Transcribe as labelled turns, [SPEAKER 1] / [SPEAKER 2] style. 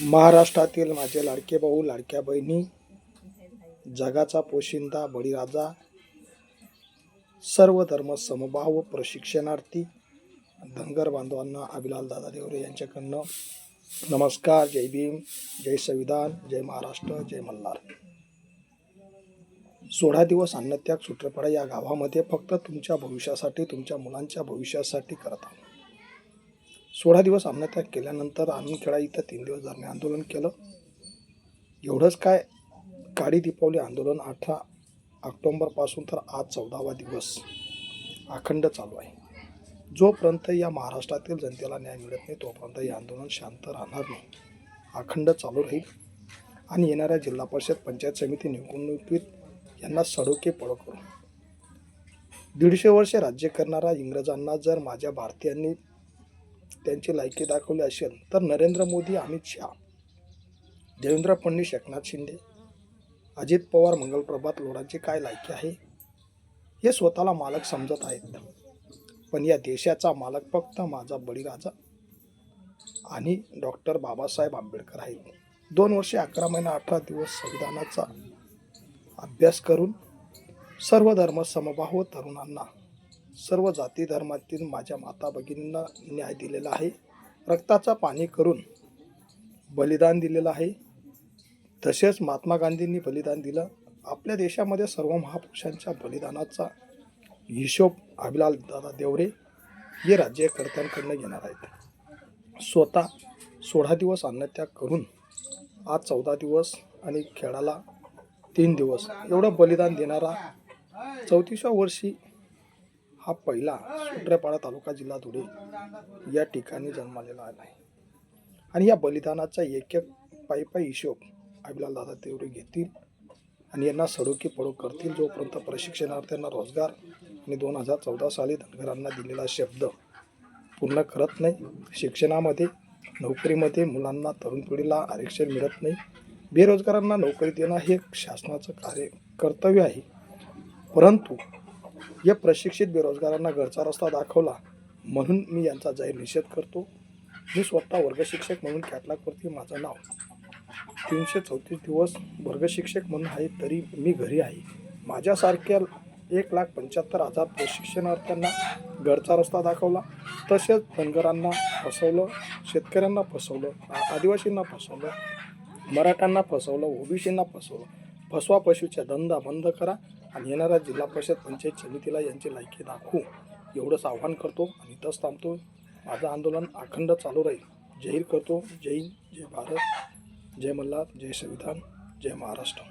[SPEAKER 1] महाराष्ट्रातील माझे लाडके भाऊ लाडक्या बहिणी जगाचा पोशिंदा बळीराजा सर्व धर्म समभाव प्रशिक्षणार्थी धनगर बांधवांना अभिलाल दादा देवरे यांच्याकडनं नमस्कार जय भीम जय संविधान जय महाराष्ट्र जय मल्हार. सोळा दिवस अन्नत्याग सूत्रपाडा या गावामध्ये फक्त तुमच्या भविष्यासाठी तुमच्या मुलांच्या भविष्यासाठी करत आहोत. सोळा दिवस अन्नत्याग केल्यानंतर आम्ही खेळा इथं तीन दिवस धरणे आंदोलन केलं. एवढंच काय काळी दीपावली आंदोलन अठरा ऑक्टोंबरपासून तर आज चौदावा दिवस अखंड चालू आहे. जोपर्यंत या महाराष्ट्रातील जनतेला न्याय मिळत नाही तोपर्यंत हे आंदोलन शांत राहणार नाही. अखंड चालू राहील. आणि येणाऱ्या जिल्हा परिषद पंचायत समिती निवडणुकीत यांना सडोके पळ करू. दीडशे वर्षे राज्य करणारा इंग्रजांना जर माझ्या भारतीयांनी त्यांची लायकी दाखवली असेल तर नरेंद्र मोदी अमित शहा देवेंद्र फडणवीस एकनाथ शिंदे अजित पवार मंगलप्रभात लोढांची काय लायकी आहे? हे स्वतःला मालक समजत आहेत. पण या देशाचा मालक फक्त माझा बळीराजा आणि डॉक्टर बाबासाहेब आंबेडकर आहेत. दोन वर्षे अकरा महिना अठरा दिवस संविधानाचा अभ्यास करून सर्व धर्म समभाव तरुणांना सर्व जाती धर्मातील माझ्या माता भगिनींना न्याय दिलेला आहे. रक्ताचा पाणी करून बलिदान दिलेलं आहे. तसेच महात्मा गांधींनी बलिदान दिलं. आपल्या देशामध्ये सर्व महापुरुषांच्या बलिदानाचा हिशोब अभिलाल दादा देवरे हे राज्यकर्त्यांकडनं घेणार आहेत. स्वतः सोळा दिवस अन्नत्याग करून आज चौदा दिवस आणि खेळाला तीन दिवस एवढं बलिदान देणारा चौतीसव्या वर्षी हा पहिला सुट्रेपाडा तालुका जिल्हा धुळे या ठिकाणी जन्मालेला आहे. आणि या बलिदानाचा एक एक पायी पायी हिशोब आपल्याला दादा तेवढे घेतील आणि यांना सडोकी पडो करतील. जोपर्यंत प्रशिक्षणार्थ्यांना रोजगार आणि दोन हजार चौदा साली धनगरांना दिलेला शब्द पूर्ण करत नाही शिक्षणामध्ये नोकरीमध्ये मुलांना तरुण पिढीला आरक्षण मिळत नाही बेरोजगारांना नोकरी देणं हे शासनाचं कार्य कर्तव्य आहे. परंतु या प्रशिक्षित बेरोजगारांना घरचा रस्ता दाखवला म्हणून मी यांचा जाहीर निषेध करतो. मी स्वतः वर्गशिक्षक म्हणून कॅटलॉगवरती माझं नाव. तीनशे चौतीस दिवस वर्गशिक्षक म्हणून आहे तरी मी घरी आहे. माझ्यासारख्या एक लाख पंच्याहत्तर हजार प्रशिक्षणार्थ्यांना घरचा रस्ता दाखवला. तसेच धनगरांना फसवलं शेतकऱ्यांना फसवलं आदिवासींना फसवलं मराठ्यांना फसवलं ओबीसींना फसवलं. फसवा पशूचा धंदा बंद करा. आणि येणाऱ्या जिल्हा परिषद पंचायत समितीला यांची लायकी दाखवू. एवढंच आव्हान करतो आणि तस थांबतो. माझं आंदोलन अखंड चालू राहील. जाहीर करतो. जय हिंद. जय भारत. जय मल्हार. जय संविधान. जय महाराष्ट्र.